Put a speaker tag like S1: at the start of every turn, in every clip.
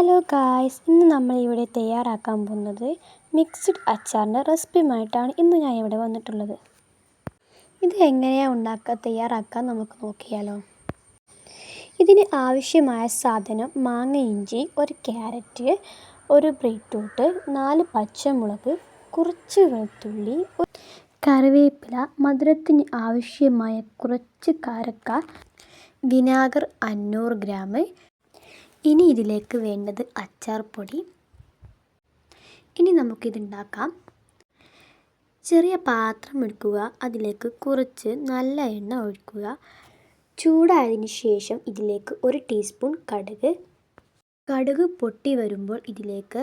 S1: Hello guys ഇന്ന് നമ്മൾ ഇവിടെ തയ്യാറാക്കാൻ പോകുന്നത് മിക്സ്ഡ് അച്ചാറിന്റെ റെസിപ്പിയുമായിട്ടാണ് ഇന്ന് ഞാൻ ഇവിടെ വന്നിട്ടുള്ളത്. ഇത് എങ്ങനെയാണ് ഉണ്ടാക്കുക തയ്യാറാക്കാൻ നമുക്ക് നോക്കിയാലോ. ഇതിന് ആവശ്യമായ സാധനം മാങ്ങ ഇഞ്ചി ഒരു ക്യാരറ്റ് ഒരു ബീറ്റ്റൂട്ട് നാല് പച്ചമുളക് കുറച്ച് വെളുത്തുള്ളി കറിവേപ്പില മധുരത്തിന് ആവശ്യമായ കുറച്ച് കാരക്ക വിനാഗർ അഞ്ഞൂറ് ഗ്രാം ഇനി ഇതിലേക്ക് വേണ്ടത് അച്ചാർ പൊടി. ഇനി നമുക്കിതുണ്ടാക്കാം. ചെറിയ പാത്രം എടുക്കുക. അതിലേക്ക് കുറച്ച് നല്ല എണ്ണ ഒഴിക്കുക. ചൂടായതിനു ശേഷം ഇതിലേക്ക് ഒരു ടീസ്പൂൺ കടുക്. കടുക് പൊട്ടി വരുമ്പോൾ ഇതിലേക്ക്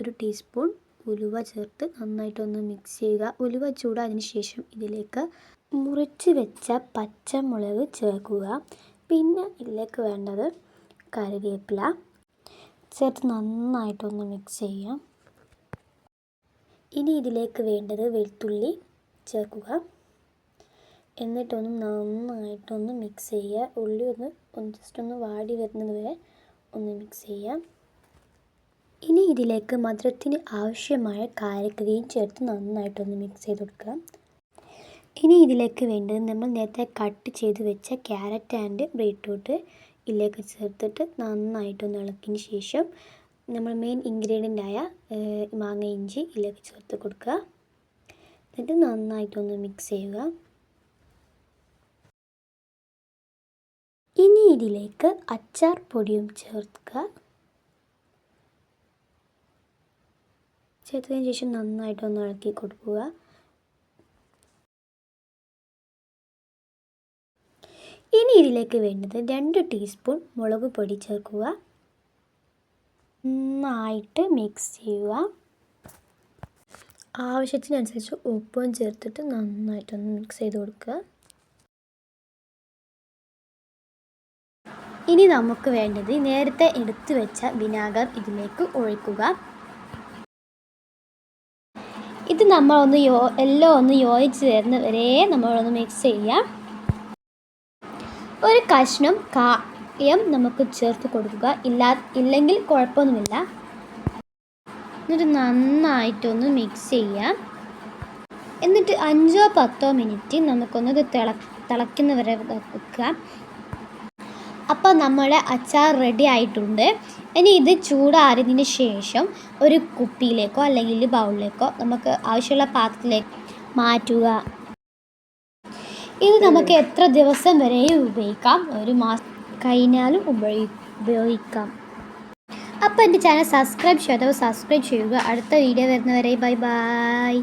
S1: ഒരു ടീസ്പൂൺ ഉലുവ ചേർത്ത് നന്നായിട്ടൊന്ന് മിക്സ് ചെയ്യുക. ഉലുവ ചൂടായതിനു ശേഷം ഇതിലേക്ക് മുറിച്ച് വെച്ച പച്ചമുളക് ചേർക്കുക. പിന്നെ ഇതിലേക്ക് വേണ്ടത് കറിവേപ്പില. ചേർത്ത് നന്നായിട്ടൊന്ന് മിക്സ് ചെയ്യാം. ഇനി ഇതിലേക്ക് വേണ്ടത് വെളുത്തുള്ളി ചേർക്കുക. എന്നിട്ടൊന്ന് നന്നായിട്ടൊന്ന് മിക്സ് ചെയ്യുക. ഉള്ളി ഒന്ന് ഒന്ന് ജസ്റ്റ് ഒന്ന് വാടി വരുന്നത് വരെ ഒന്ന് മിക്സ് ചെയ്യാം ഇനി ഇതിലേക്ക് മധുരത്തിന് ആവശ്യമായ കാരക്കരിയും ചേർത്ത് നന്നായിട്ടൊന്ന് മിക്സ് ചെയ്ത് കൊടുക്കുക. ഇനി ഇതിലേക്ക് വേണ്ടത് നമ്മൾ നേരത്തെ കട്ട് ചെയ്ത് വെച്ച ക്യാരറ്റ് ആൻഡ് ബീട്രൂട്ട് ഇതിലേക്ക് ചേർത്തിട്ട് നന്നായിട്ടൊന്ന് ഇളക്കിയതിന് ശേഷം നമ്മൾ മെയിൻ ഇൻഗ്രീഡിയന്റ് ആയ മാങ്ങ ഇഞ്ചി ഇതിലേക്ക് ചേർത്ത് കൊടുക്കുക. എന്നിട്ട് നന്നായിട്ടൊന്ന് മിക്സ് ചെയ്യുക. ഇനി ഇതിലേക്ക് അച്ചാർ പൊടിയും ചേർക്കുക. ചേർത്തതിന് ശേഷം നന്നായിട്ടൊന്ന് ഇളക്കി കൊടുക്കുക. ഇനി ഇതിലേക്ക് വേണ്ടത് രണ്ട് ടീസ്പൂൺ മുളക് പൊടി ചേർക്കുക. നന്നായിട്ട് മിക്സ് ചെയ്യുക. ആവശ്യത്തിനനുസരിച്ച് ഉപ്പും ചേർത്തിട്ട് നന്നായിട്ടൊന്ന് മിക്സ് ചെയ്ത് കൊടുക്കുക. ഇനി നമുക്ക് വേണ്ടത് നേരത്തെ എടുത്തു വെച്ച വിനാഗർ ഇതിലേക്ക് ഒഴിക്കുക. ഇത് നമ്മളൊന്ന് യോ എല്ലാം ഒന്ന് യോജിച്ച് തരുന്ന വരെ നമ്മളൊന്ന് മിക്സ് ചെയ്യാം ഒരു കഷ്ണം കായം നമുക്ക് ചേർത്ത് കൊടുക്കുക. ഇല്ലാ ഇല്ലെങ്കിൽ കുഴപ്പമൊന്നുമില്ല. എന്നിട്ട് നന്നായിട്ടൊന്ന് മിക്സ് ചെയ്യാം. എന്നിട്ട് അഞ്ചോ പത്തോ മിനിറ്റ് നമുക്കൊന്ന് തിള തിളയ്ക്കുന്നവരെ വെക്കുക. അപ്പോൾ നമ്മുടെ അച്ചാർ റെഡി ആയിട്ടുണ്ട്. ഇനി ഇത് ചൂടാറിയതിന് ശേഷം ഒരു കുപ്പിയിലേക്കോ അല്ലെങ്കിൽ ബൗളിലേക്കോ നമുക്ക് ആവശ്യമുള്ള പാത്രത്തിലേക്ക് മാറ്റുക. ഇത് നമുക്ക് എത്ര ദിവസം വരെയും ഉപയോഗിക്കാം? ഒരു മാസം കഴിഞ്ഞാലും ഉപയോഗി ഉപയോഗിക്കാം. അപ്പോൾ എന്റെ ചാനൽ സബ്സ്ക്രൈബ് ചെയ്യാത്തവർ സബ്സ്ക്രൈബ് ചെയ്യുക. അടുത്ത വീഡിയോ വരുന്നവരെ ബൈ ബൈ